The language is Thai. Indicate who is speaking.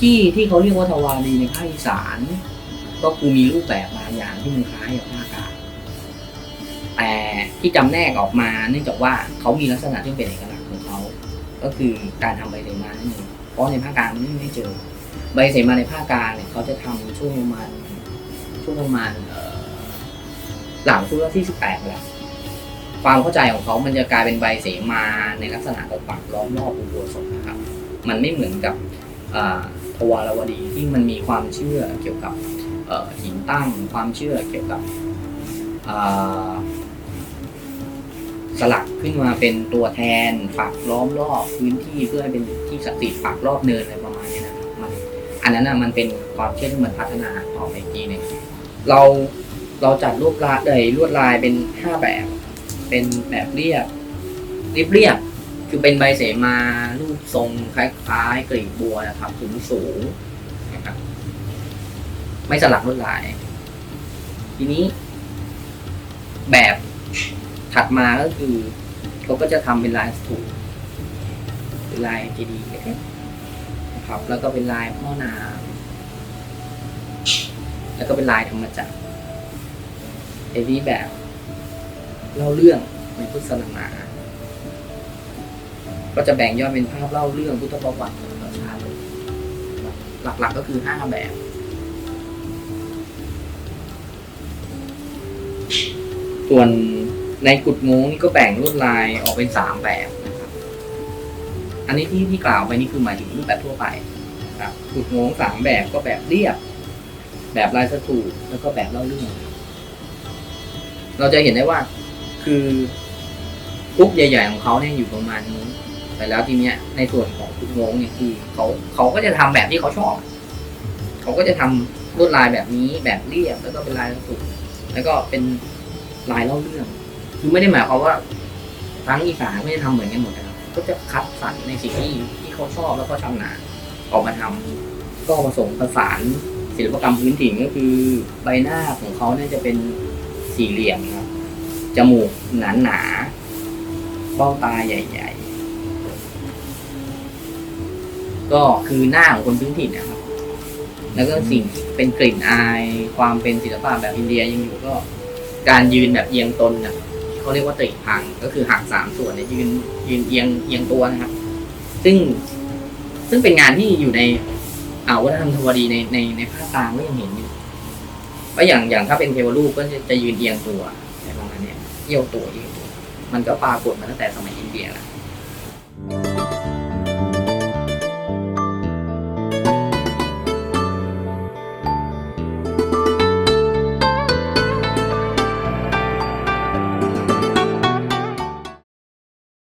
Speaker 1: ที่ที่เขาเรียกว่าทวารีในภาคอีสาน ก็คือมีรูปแบบบางอย่างที่มันคล้ายกับภาคกลางแต่ที่จำแนกออกมาเนื่องจากว่าเขามีลักษณะที่เป็นเอกลักษณ์ของเขา ก็คือการทำใบเสมานั่นเองเพราะในภาคกลางไม่ไม่เจอ ใบเสมาในภาคกลางเนี่ยเขาจะทำช่วงประมาณช่วงประมาณหลังพุทธที่สิบแปดแล้วความเข้าใจของเขามันจะกลายเป็นใบเสมาในลักษณะของปักล้อมรอบอุโบสถนะครับ มันไม่เหมือนกับ วารวดีที่มันมีความเชื่อเกี่ยวกับหินตั้งความเชื่อเกี่ยวกับสลักขึ้นมาเป็นตัวแทนปักล้อมรอบพื้นที่เพื่อให้เป็นที่สิทธิ์ปักรอบเนินอะไรประมาณนี้นะครับมันอันนั้นนะมันเป็นความเชื่อที่มันพัฒนาต่อไปอีกทีหนึงเราเราจัดรูปลายเอยลวดลายเป็นห้าแบบ เป็นแบบเรียบเรียบเรียบ คือเป็นใบเสมารูปทรงคล้ายๆกลีบบัวนะครับสูงสูงนะครับ ไม่สลักลวดลาย ทีนี้ แบบถัดมาก็คือเขาก็จะทำเป็นลายสถูปเป็นลายเจดีย์เล็กๆนะครับ แล้วก็เป็นลายพ่อนาแล้วก็เป็นลายธรรมจักรไอ้นี้แบบเล่าเรื่องในพุทธศาสนา ก็จะแบ่งย่อยเป็นภาพเล่าเรื่องพุทธประวัติของประชาชนหลักๆก็คือห้าแบบ ส่วนในกุดงงนี่ก็แบ่งลวดลายออกเป็นสามแบบนะครับ อันนี้ที่ที่กล่าวไปนี่คือหมายถึงรูปแบบทั่วไปครับกุดงงสามแบบก็แบบเรียบ แบบลายสถูปแล้วก็แบบเล่าเรื่อง เราจะเห็นได้ว่าคือกุ๊กใหญ่ ๆ ของเขาเนี่ยอยู่ประมาณนี้ แต่แล้วทีเนี้ยในส่วนของกุดงงเนี่ยคือเขาเขาก็จะทำแบบที่เขาชอบเขาก็จะทำลวดลายแบบนี้แบบเรียบแล้วก็เป็นลายสถูปแล้วก็เป็นลายเล่าเรื่อง คือไม่ได้หมายความว่าทั้งอีสานไม่ได้ทำเหมือนกันหมดนะครับก็จะคัดสรรในสิ่งที่ที่เขาชอบแล้วก็ชำนาญออกมาทำก็ผสมผสานศิลปกรรมพื้นถิ่นก็คือใบหน้าของเขาเนี่ยจะเป็นสี่เหลี่ยมครับจมูกหนาหนาๆเบ้าตาใหญ่ ก็คือหน้าของคนพื้นถิ่นนะครับ แล้วก็สิ่งเป็นกลิ่นอาย ความเป็นศิลปะแบบอินเดียยังอยู่ก็ การยืนแบบเอียงตนนะเขาเรียกว่าตริพังก็คือหักสามส่วนเนี่ยยืนยืนเอียงเอียงตัวนะครับ ซึ่งซึ่งเป็นงานที่อยู่ในอาวัฒนธรรมทวดีในในในภาคกลางก็ยังเห็นอยู่ก็อย่างอย่างถ้าเป็นเทวรูปก็จะจะยืนเอียงตัวอะไรประมาณเนี้ยเอี้ยวตัวเอี้ยวตัว มันก็ปรากฏมาตั้งแต่สมัยอินเดียแล้ว